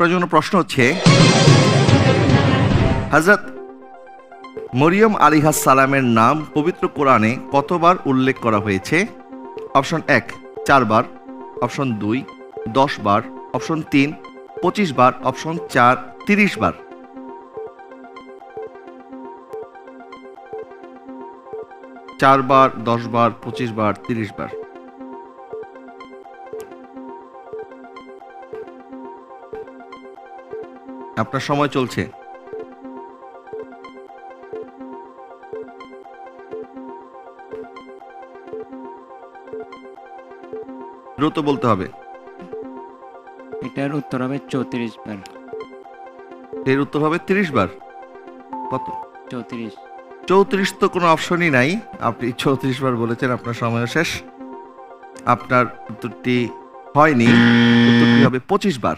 আপনার জন্য প্রশ্ন হচ্ছে হজরত মরিয়ম আলিহাস সালামের নাম পবিত্র কোরআনে কতবার উল্লেখ করা হয়েছে? অপশন এক, চারবার। অপশন দুই দশ বার অপশন তিন পঁচিশ বার অপশন চার তিরিশ বার চারবার দশ বার পঁচিশ বার তিরিশ বার আপনার সময় চলছে। দ্রুত বলতে হবে। এটার উত্তর হবে চৌত্রিশ বার। এর উত্তর হবে তিরিশ বার। কত? চৌত্রিশ। চৌত্রিশ তো কোনো অপশনই নাই। আপনি চৌত্রিশ বার বলেছেন আপনার সময় শেষ। আপনার উত্তরটি হয়নি। উত্তরটি হবে পঁচিশ বার।